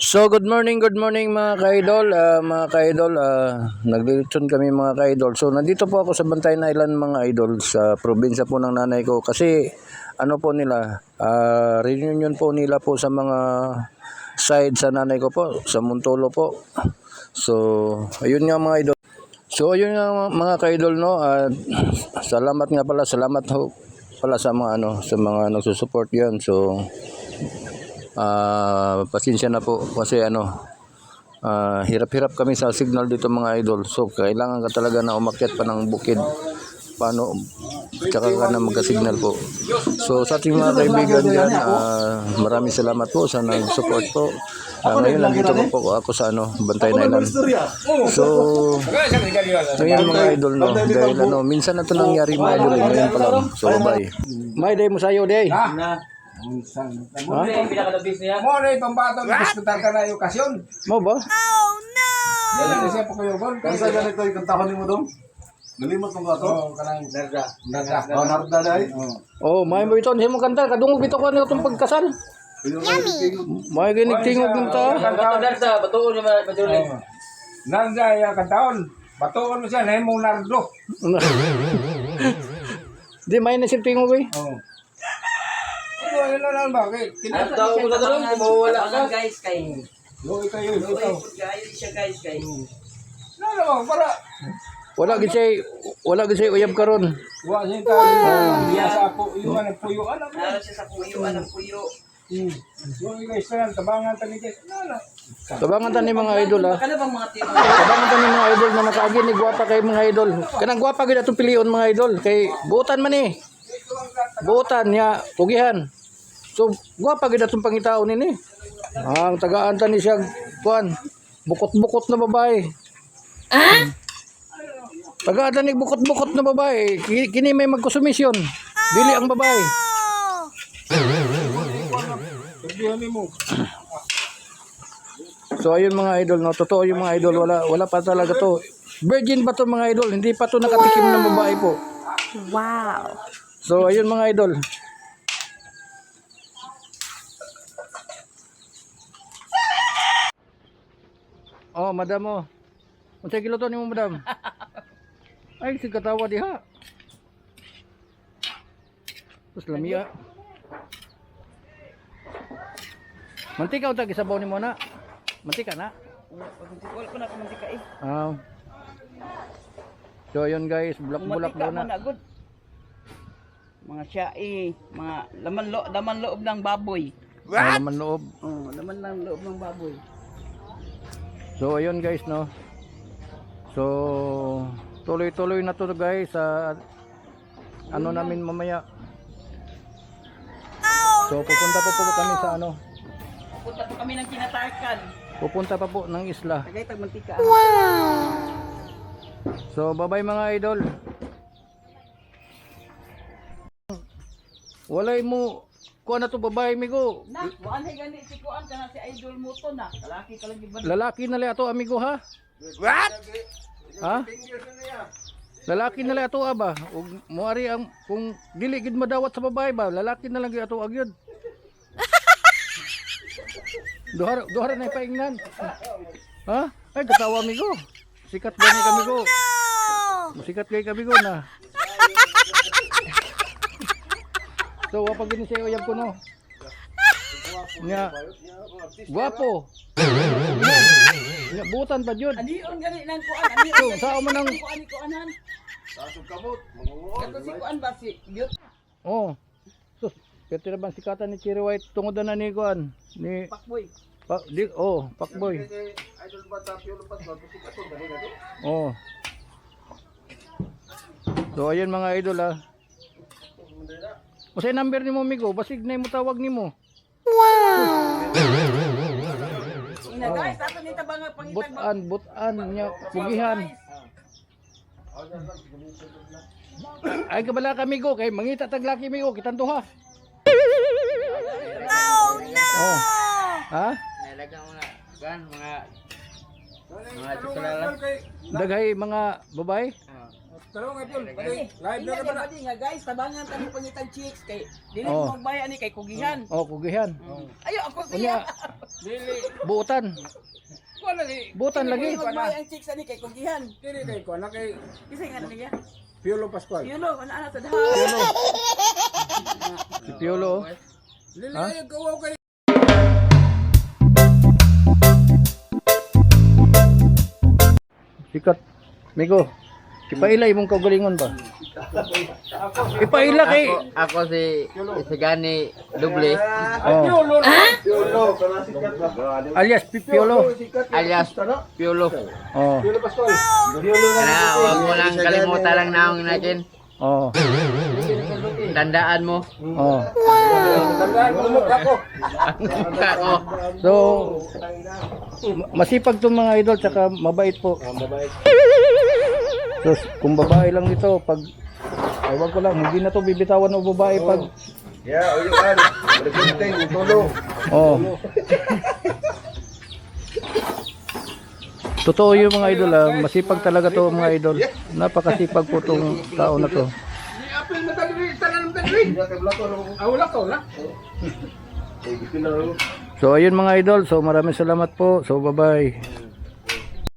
So good morning, good morning mga ka-idol, Ah, mga ka-idol, uh, naglilitson kami mga ka-idol. So nandito po ako sa Bantayan Island mga idol sa probinsya po ng nanay ko kasi ano po nila, ah, reunion po nila po sa mga side sa nanay ko po, sa Montolo po. So ayun nga mga idol. So ayun nga mga ka-idol no, at salamat nga pala, salamat ho pala sa mga ano, sa mga nagsusupport yan. So Ah, pasensya na po kasi ano ah, hirap-hirap kami sa signal dito mga idol. So kailangan ka talaga na umakyat pa ng bukid. Paano tsaka ka na magka-signal po. So sa ating mga kaibigan diyan, maraming salamat po sa nag-support po. Ah, ngayon nandito po po ako sa ano, Bantay na Island. So ngayon mga idol no, dahil ano, minsan na ito nangyari mga idol, eh, ngayon pa lang. So bye. May day mo sayo day. Mo na itong bato ng hospital ka na yung okasyon. Mo ba? Yan ang siya pa kayo bon. Kasi ganito yung kantahon mo dong. Nalimot mong gato. Oo, kanang narda. Narda. Oh, narda dahil. Oh, may mo ito hindi mo kanta kadungog bitaw ko ano itong pagkasal. May ginig tingog ng ta. Narda ya kataon. Batuon mo siya na mo nardo. Di may na sir tingog eh. Oo. Ano ano lang ba? Kay Ang tao mo na doon, kumawala ka. guys kay Yo ikayo ito. guys siya guys kay Ano mo para Wala gid say wala gid say uyab karon. wa siya tayo. Iya sa po yung ano puyo ano. naro siya sa puyo anong puyo Yung guys tabangan tani guys. Ano? Tabangan ta ni mga idol ha. Ano bang mga tiro Tabangan ta ni mga idol na nakaagi ni gwapa kay mga idol. Kanang gwapa gid atong pilion mga idol kay buotan man eh. Buotan niya pugihan. So gwapa gid atong pangitaon nini. Ang tagaan ta ni siya kuan bukot-bukot na babae. Ah? Tagaan ta ni bukot-bukot na babae. Ki- Kini may magkonsumisyon. Dili ang babae. So ayun mga idol, no, totoo yung mga idol, wala wala pa talaga to. Virgin pa to mga idol, hindi pa to nakatikim ng babae po. Wow. So ayun mga idol. Oh, madam mo. Unsay kiloton nimo madam? Ay, si katawa diha. Tapos lamia. Mantika unta gisabaw nimo na. Mantika na. wala ko na kumantika eh Ah. So yun guys, bulak-bulak kumantika daw mo na. na good mga syai mga laman lo laman loob ng baboy Ay, naman loob. oh laman ng loob ng baboy So ayun guys no. So tuloy-tuloy na to guys sa ano namin mamaya. So pupunta po po kami sa ano. punta po kami ng kinatarkan Pupunta pa po ng isla. tagay tag mantika So bye-bye mga idol. Walay mo kuha na to babae migo. na waan hay gani si kuan kana si idol mo to na lalaki ka lang giban Lalaki na lang ato amigo ha. What? Ha? Lalaki na lang ato ba? Ug moari ang kung dili gid madawat sa babae ba, lalaki na lang gyud ato agyod. Duhar duhar na paingnan. Ha? Ay katawa amigo. Sikat gani kami go. Sikat kay kami go na. So wa pa gini siya uyab ko no. Nya. Guwapo. Nya butan pa jud. anion gani nang kuan So, sao man ang kuan kuanan kato si kuan ba si Gyut Oh. Sus, pwede na bang sikatan ni Cherry White tungod na ni kuan ni pakboy pa, di, oh, Pakboy. Idol ba tapyo lupat ba? Kasi kato ba nila to? Oh. So ayun mga idol ah. Usay number ni mo migo, basig na mo tawag nimo. ina guys ato ni tabang pangitag Butan, butan nya pugihan. Ay kabala kami go kay mangita tag laki migo kitan to ha. Oh no. Oh. Ha? Nalagang mga gan mga Mga tsukalala. Daghay mga babae. Talong nga Piyol. Live na ka? Hindi nga guys, tabangan kami pangitan chicks kay dili Oh. mo magbaya ni kay kugihan. Oh, kugihan. Ayo ako siya. Dili. buutan. Kuha lagi. Buutan lagi. Dili magbaya ang chicks ani kay kugihan. Dili kay kuha na kay Kasi nga niya. Piolo Pascual. Yulo, ana ana sa dahan. Si Piolo. oh. Dili Ha? kayo kawaw kay Sikat. Migo. Ipaila imong kaugalingon ba? Ipaila kay Ako si si Gani Duble oh, Piolo. Alias Pi- Piolo. alias Piolo. Oh. Piolo Pascual. Kana wag mo lang kalimutan lang naong natin. Oh. Tandaan mo. Oh. Tandaan mo mo ako. Ako. So ma- masipag 'tong mga idol tsaka mabait po. Mabait. So kung babae lang dito pag Ewan ko lang, hindi na to bibitawan ng babae pag Yeah, o yun. Representing, tulo. Oh. Totoo yung mga idol ah. Masipag talaga to mga idol. Napakasipag po tong tao na to. So ayun mga idol. So maraming salamat po. So bye bye.